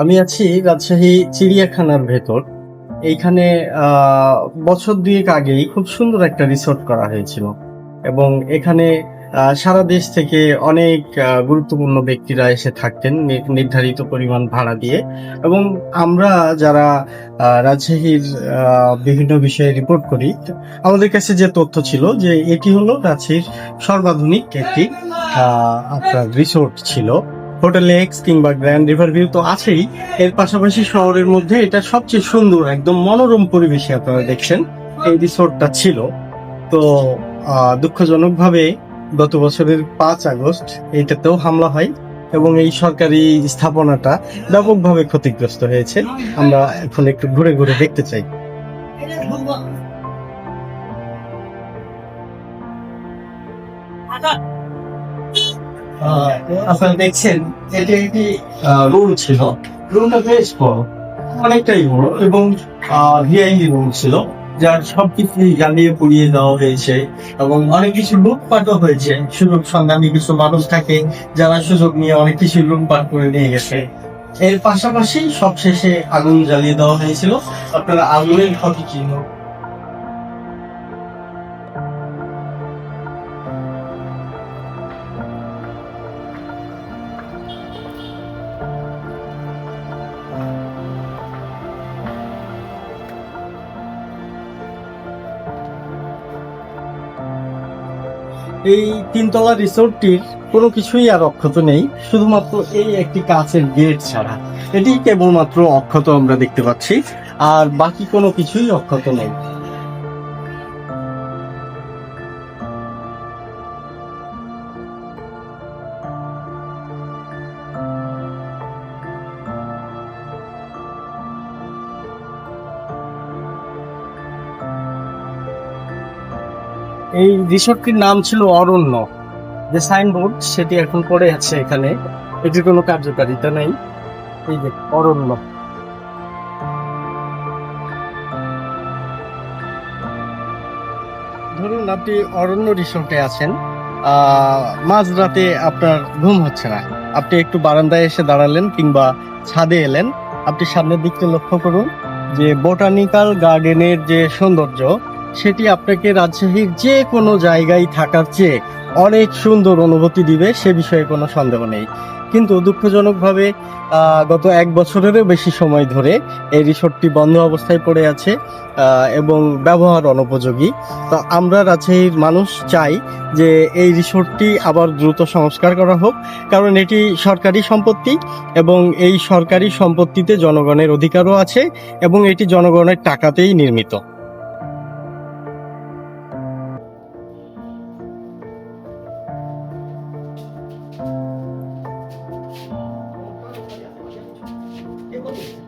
আমি আছি রাজশাহী চিড়িয়াখানার ভেতর। এইখানে বছর দুয়েক আগেই খুব সুন্দর একটা রিসোর্ট করা হয়েছিল এবং এখানে সারা দেশ থেকে অনেক গুরুত্বপূর্ণ ব্যক্তিরা এসে থাকতেন নির্ধারিত পরিমাণ ভাড়া দিয়ে এবং আমরা যারা রাজশাহীর বিভিন্ন বিষয়ে রিপোর্ট করি, আমাদের কাছে যে তথ্য ছিল যে এটি হলো রাজশাহীর সর্বাধুনিক একটি আপনার রিসোর্ট ছিল। হোটেল এক্স কিংবা গ্র্যান্ড রিভার ভিউ তো আছেই। এর পাশাপাশি শহরের মধ্যে এটা সবচেয়ে সুন্দর একদম মনোরম পরিবেশে আপনারা দেখছেন। এই রিসোর্টটা ছিল। তো দুঃখজনকভাবে গত বছরের পাঁচ আগস্ট এইটাতেও হামলা হয় এবং এই সরকারি স্থাপনাটা ব্যাপকভাবে ক্ষতিগ্রস্ত হয়েছে। আমরা এখন একটু ঘুরে ঘুরে দেখতে চাই। আহ, আপনারা দেখছেন, এটি একটি রুম ছিল। রুমটা বেশ বড়, অনেকটাই বড় এবং ভিআইপি রুম ছিল, যার সবকিছু জ্বালিয়ে পুড়িয়ে দেওয়া হয়েছে এবং অনেক কিছু লুটপাটও হয়েছে। সুযোগ সন্ধানী কিছু মানুষ থাকে, যারা সুযোগ নিয়ে অনেক কিছু লুটপাট করে নিয়ে গেছে। এর পাশাপাশি সবশেষে আগুন জ্বালিয়ে দেওয়া হয়েছিল। আপনারা আগুনের ক্ষতি চিহ্ন এই তিনতলা রিসোর্টটির কোনো কিছুই আর অক্ষত নেই, শুধুমাত্র এই একটি কাছের গেট ছাড়া। এটি কেবলমাত্র অক্ষত আমরা দেখতে পাচ্ছি, আর বাকি কোনো কিছুই অক্ষত নেই। এই রিসোর্টটির নাম ছিল অরণ্য। যে সাইনবোর্ড সেটি এখন পড়ে আছে এখানে। এটির কোনো কার্যকারিতা নেই। এই যে অরণ্য। ধরুন আপনি অরণ্য রিসোর্টে আছেন মাঝরাতে আপনার ঘুম হচ্ছে না। আপনি একটু বারান্দায় এসে দাঁড়ালেন কিংবা ছাদে এলেন। আপনি সামনের দিকটা লক্ষ্য করুন যে বোটানিক্যাল গার্ডেনের যে সৌন্দর্য সেটি আপনাকে রাজশাহীর যে কোনো জায়গায় থাকার চেয়ে অনেক সুন্দর অনুভূতি দিবে, সে বিষয়ে কোনো সন্দেহ নেই। কিন্তু দুঃখজনকভাবে গত এক বছরেরও বেশি সময় ধরে এই রিসোর্টটি বন্ধ অবস্থায় পড়ে আছে এবং ব্যবহার অনুপযোগী। তো আমরা রাজশাহীর মানুষ চাই যে এই রিসোর্টটি আবার দ্রুত সংস্কার করা হোক, কারণ এটি সরকারি সম্পত্তি এবং এই সরকারি সম্পত্তিতে জনগণের অধিকারও আছে এবং এটি জনগণের টাকাতেই নির্মিত। 어디?